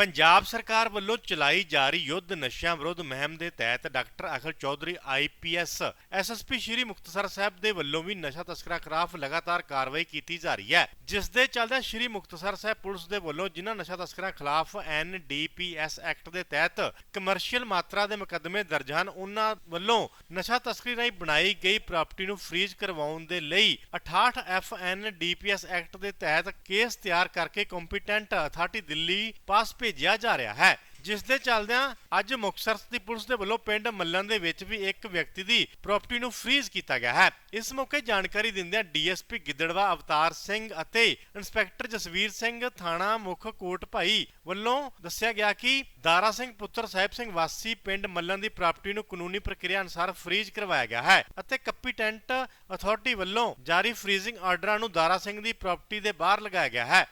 ਪੰਜਾਬ ਸਰਕਾਰ ਵੱਲੋਂ ਚਲਾਈ ਜਾ ਰਹੀ ਯੁੱਧ ਨਸ਼ਿਆਂ ਵਿਰੁੱਧ ਮੁਹਿੰਮ ਦੇ ਤਹਿਤ doctor Akhal Chaudhary IPS SSP Shri Muktsar Sahib ਦੇ ਵੱਲੋਂ ਵੀ ਨਸ਼ਾ ਤਸਕਰਾਂ ਖਿਲਾਫ ਲਗਾਤਾਰ ਕਾਰਵਾਈ ਕੀਤੀ ਜਾ ਰਹੀ ਹੈ, ਜਿਸ ਦੇ ਚੱਲਦਿਆਂ ਸ਼੍ਰੀ ਮੁਕਤਸਰ ਸਾਹਿਬ ਪੁਲਿਸ ਦੇ ਵੱਲੋਂ ਜਿਨ੍ਹਾਂ ਨਸ਼ਾ ਤਸਕਰਾਂ ਖਿਲਾਫ ਐਨਡੀਪੀਐਸ ਐਕਟ ਦੇ ਤਹਿਤ ਕਮਰਸ਼ੀਅਲ ਮਾਤਰਾ ਦੇ ਮੁਕੱਦਮੇ ਦਰਜ ਹਨ, ਉਹਨਾਂ ਵੱਲੋਂ ਨਸ਼ਾ ਤਸਕਰੀ ਰਾਹੀਂ ਬਣਾਈ ਗਈ ਪ੍ਰਾਪਰਟੀ ਨੂੰ ਫ੍ਰੀਜ਼ ਕਰਵਾਉਣ ਦੇ ਲਈ 68 ਐਫਐਨਡੀਪੀਐਸ ਐਕਟ ਦੇ ਤਹਿਤ ਕੇਸ ਤਿਆਰ ਕਰਕੇ ਕੰਪੀਟੈਂਟ ਅਥਾਰਟੀ ਦਿੱਲੀ ਪਾਸ ਭੇਜਿਆ ਜਾ ਰਿਹਾ ਹੈ। ਜਿਸ ਦੇ ਚੱਲਦਿਆਂ ਅੱਜ ਮੁਕਤਸਰ ਦੀ ਪੁਲਿਸ ਦੇ ਵੱਲੋਂ ਪਿੰਡ ਮੱਲਣ ਦੇ ਵਿੱਚ ਵੀ ਇੱਕ ਵਿਅਕਤੀ ਦੀ ਪ੍ਰਾਪਰਟੀ ਨੂੰ ਫ੍ਰੀਜ਼ ਕੀਤਾ ਗਿਆ ਹੈ। ਇਸ ਮੌਕੇ ਜਾਣਕਾਰੀ ਦਿੰਦਿਆਂ ਡੀਐਸਪੀ ਗਿੱਦੜਵਾ ਅਵਤਾਰ ਸਿੰਘ ਅਤੇ ਇੰਸਪੈਕਟਰ ਜਸਵੀਰ ਸਿੰਘ, ਥਾਣਾ ਮੁੱਖ ਕੋਟ ਭਾਈ ਵੱਲੋਂ ਦੱਸਿਆ ਗਿਆ ਕਿ ਦਾਰਾ ਸਿੰਘ ਪੁੱਤਰ ਸਾਹਿਬ ਸਿੰਘ ਵਾਸੀ ਪਿੰਡ ਮੱਲਣ ਦੀ ਪ੍ਰਾਪਰਟੀ ਨੂੰ ਕਾਨੂੰਨੀ ਪ੍ਰਕਿਰਿਆ ਅਨੁਸਾਰ ਫ੍ਰੀਜ਼ ਕਰਵਾਇਆ ਗਿਆ ਹੈ ਅਤੇ ਕਪੀਟੈਂਟ ਅਥਾਰਟੀ ਵੱਲੋਂ ਜਾਰੀ ਫ੍ਰੀਜ਼ਿੰਗ ਆਰਡਰਾਂ ਨੂੰ ਦਾਰਾ ਸਿੰਘ ਦੀ ਪ੍ਰਾਪਰਟੀ ਦੇ ਬਾਹਰ ਲਗਾਇਆ ਗਿਆ ਹੈ।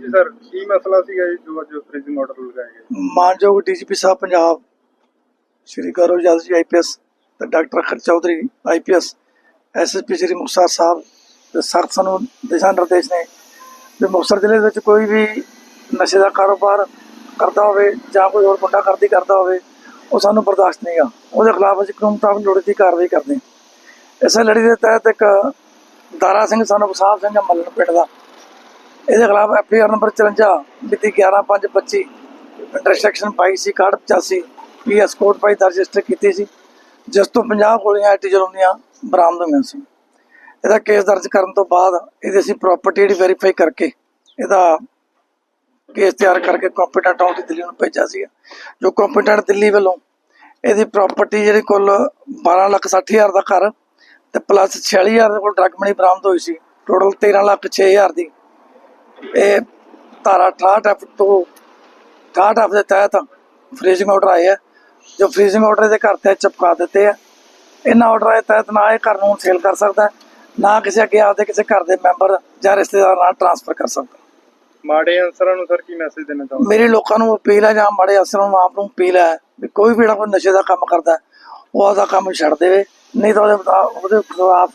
ਜੀ ਸਰ, ਕੀ ਮਸਲਾ ਸੀਗਾ ਜੀ ਜੋ ਅੱਜ ਫ੍ਰੀਜ਼ਿੰਗ ਆਰਡਰ ਲਗਾਇਆ ਗਿਆ ਮਾਨਯੋਗ ਡੀਜੀਪੀ ਸਾਹਿਬ ਪੰਜਾਬ, ਸ਼੍ਰੀ ਗੌਰਵ ਯਾਦਵ ਜੀ ਆਈਪੀਐਸ ਤੇ doctor Akhar Chaudhary IPS SSP Shri Mukhtar Sahib ਦੇ ਸਖਤ ਸਾਨੂੰ ਦਿਸ਼ਾ ਨਿਰਦੇਸ਼ ਨੇ ਵੀ ਮੁਕਤਸਰ ਜ਼ਿਲ੍ਹੇ ਵਿੱਚ ਕੋਈ ਵੀ ਨਸ਼ੇ ਦਾ ਕਾਰੋਬਾਰ ਕਰਦਾ ਹੋਵੇ ਜਾਂ ਕੋਈ ਹੋਰ ਮੁੰਡਾ ਕਰਦੀ ਕਰਦਾ ਹੋਵੇ, ਉਹ ਸਾਨੂੰ ਬਰਦਾਸ਼ਤ ਨਹੀਂਗਾ ਉਹਦੇ ਖਿਲਾਫ ਅਸੀਂ ਕਾਨੂੰਨ ਮੁਤਾਬਕ ਲੋੜੀਂਦੀ ਕਾਰਵਾਈ ਕਰਦੇ ਹਾਂ। ਇਸੇ ਲੜੀ ਦੇ ਤਹਿਤ ਇੱਕ ਦਾਰਾ ਸਿੰਘ ਸਾਨੂੰ ਸਾਹਿਬ ਸਿੰਘ ਮੱਲਣ ਪਿੰਡ ਦਾ। ਇਹਦੇ ਖਿਲਾਫ ਐਫਆਈਆਰ ਨੰਬਰ 54 ਮਿਤੀ 11525 ਇੰਟਰਸੈਕਸ਼ਨ ਪਾਈ ਸੀ 85 ਪੀਐਸ ਕੋਡ ਪਾਈ, ਦਰਜ ਰਜਿਸਟਰ ਕੀਤੀ ਸੀ। ਜਿਸ ਤੋਂ 50 ਗੋਲੀਆਂ ਐਟੀ ਦੀਆਂ ਬਰਾਮਦ ਹੋਈਆਂ ਸੀ। ਇਹਦਾ ਕੇਸ ਦਰਜ ਕਰਨ ਤੋਂ ਬਾਅਦ ਇਹਦੀ ਅਸੀਂ ਪ੍ਰਾਪਰਟੀ ਜਿਹੜੀ ਵੈਰੀਫਾਈ ਕਰਕੇ ਇਹਦਾ ਕੇਸ ਤਿਆਰ ਕਰਕੇ ਕੰਪੀਟੈਂਟ ਆਉਂਦੀ ਦਿੱਲੀ ਨੂੰ ਭੇਜਿਆ ਸੀ ਜੋ ਕੰਪੀਟੈਂਟ ਦਿੱਲੀ ਵੱਲੋਂ ਇਹਦੀ ਪ੍ਰਾਪਰਟੀ ਜਿਹੜੀ ਕੁੱਲ 12 ਲੱਖ 60 ਹਜ਼ਾਰ ਦਾ ਘਰ ਤੇ ਪਲੱਸ 46 ਹਜ਼ਾਰ ਦੇ ਕੋਲ ਡਰਗ ਮਨੀ ਬਰਾਮਦ ਹੋਈ ਸੀ। ਟੋਟਲ 13 ਲੱਖ 6 ਹਜ਼ਾਰ ਦੀ ਇਹ ਧਾਰਾ 68 ਐਫ ਤੋਂ 68 ਐਫ ਦੇ ਤਹਿਤ ਫ੍ਰੀਜ਼ਿੰਗ ਆਰਡਰ ਆਏ ਆ ਜੋ ਫ੍ਰੀਜ਼ਿੰਗ ਆਰਡਰ ਦੇ ਘਰ ਤੇ ਚਪਕਾ ਦਿੱਤੇ ਆ। ਇਹਨਾਂ ਆਰਡਰ ਦੇ ਤਹਿਤ ਨਾ ਇਹ ਘਰ ਨੂੰ ਸੇਲ ਕਰ ਸਕਦਾ ਨਾ ਕਿਸੇ ਅੱਗੇ ਆਪਦੇ ਕਿਸੇ ਘਰ ਦੇ ਮੈਂਬਰ ਜਾਂ ਰਿਸ਼ਤੇਦਾਰ ਨਾਲ ਟ੍ਰਾਂਸਫਰ ਕਰ ਸਕਦਾ। ਮਾੜੇ ਅਨਸਰਾਂ ਨੂੰ ਸਰ ਕੀ ਮੈਸੇਜ ਦੇਣਾ ਚਾਹੁੰਦੇ ਮੇਰੀ ਲੋਕਾਂ ਨੂੰ ਅਪੀਲ ਹੈ ਜਾਂ ਮਾੜੇ ਅਸਰਾਂ ਨੂੰ ਆਪ ਨੂੰ ਅਪੀਲ ਹੈ ਵੀ ਕੋਈ ਵੀ ਜਿਹੜਾ ਕੋਈ ਨਸ਼ੇ ਦਾ ਕੰਮ ਕਰਦਾ ਉਹ ਆਪਦਾ ਕੰਮ ਛੱਡ ਦੇਵੇ। ਨਹੀਂ ਤਾਂ ਉਹਦੇ ਉਹਦੇ ਖਿਲਾਫ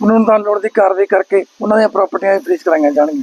ਕਾਨੂੰਨ ਦਾ ਲੋੜ ਦੀ ਕਾਰਵਾਈ ਕਰਕੇ ਉਹਨਾਂ ਦੀਆਂ ਪ੍ਰਾਪਰਟੀਆਂ ਫ੍ਰੀਜ਼ ਕਰਾਈਆਂ ਜਾਣਗੀਆਂ।